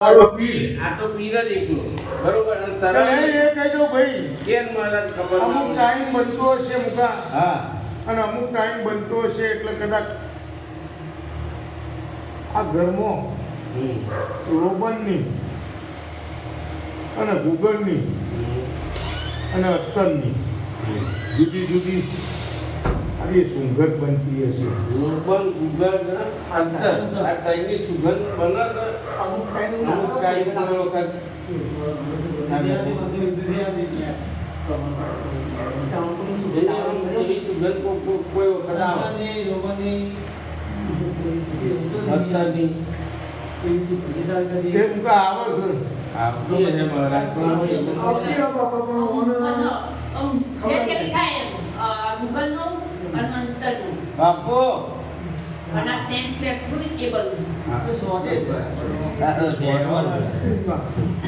મારો પીર આ તો પીર જ એકલો. બરોબર? અને તરત એ કહી દઉં ભાઈ. કેમ મહારાજ ખબર અમુક ટાઈમ બનતો હશે મુકા. હા. અને અમુક ટાઈમ બનતો હશે એટલે કદાચ આ ઘરમાં. રોબનની અને ગુગળની અને અત્તરની જુદી જુદી. આવી સુગંધ બનતી હશે. લોબન ગુગળ અંતર આ ત્રણની સુગંધ બને છે. અમુક ટાઈમ અમુક ટાઈમ કોઈ વખત. સુગંધ કો- કો- કોઈ વખત આવે. અત્તરની તે આવે છે. આવતી મહારાજ પણ હવે એ બધું આવતી આ બાપા પણ મને બે ચેકી થાય એમ ગૂગલનું અને અંતરનું બાપો. અને આ સેન્ટ સેટ એ બધું તારો જયવાન.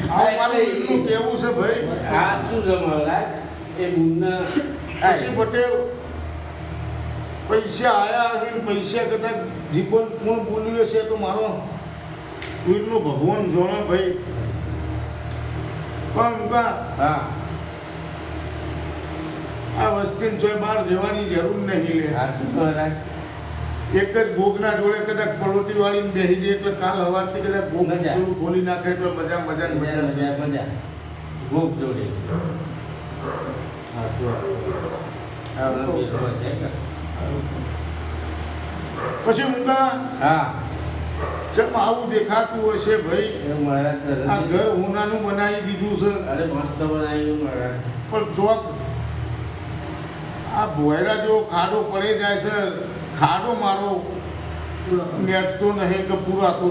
આ મારું એટલું કેવું છે ભાઈ? આ શું છે મહારાજ. એ બુનના પછી પટેલ પૈસા આયા પૈસા કદાચ જીવન કોણ બોલ્યું હશે તો મારો વીરનો ભગવાન જોણે ભાઈ. પણ હા. આ વસ્તીને જોઈ બહાર જવાની જરૂર નહીં લે. એક જ ભોગના જોડે કદાચ પલોટી વાળીને બેસી જાય એટલે કાલ હવારથી કદાચ ભોગ. થોડું ખોલી નાખે એટલે મજા મજા મજા મજા ભૂખ જોડે. પછી મુકા હા. ચમ આવું દેખાતું હશે ભાઈ? તરત આ ઘર ઉનાનું બનાવી દીધું છે. અરે મસ્ત બનાવ્યું મહારાજ. પણ ચોક આ ભોયરા જો ખાડો પડે જાય છે ખાડો મારો નેટતો નહીં કે પૂરાતો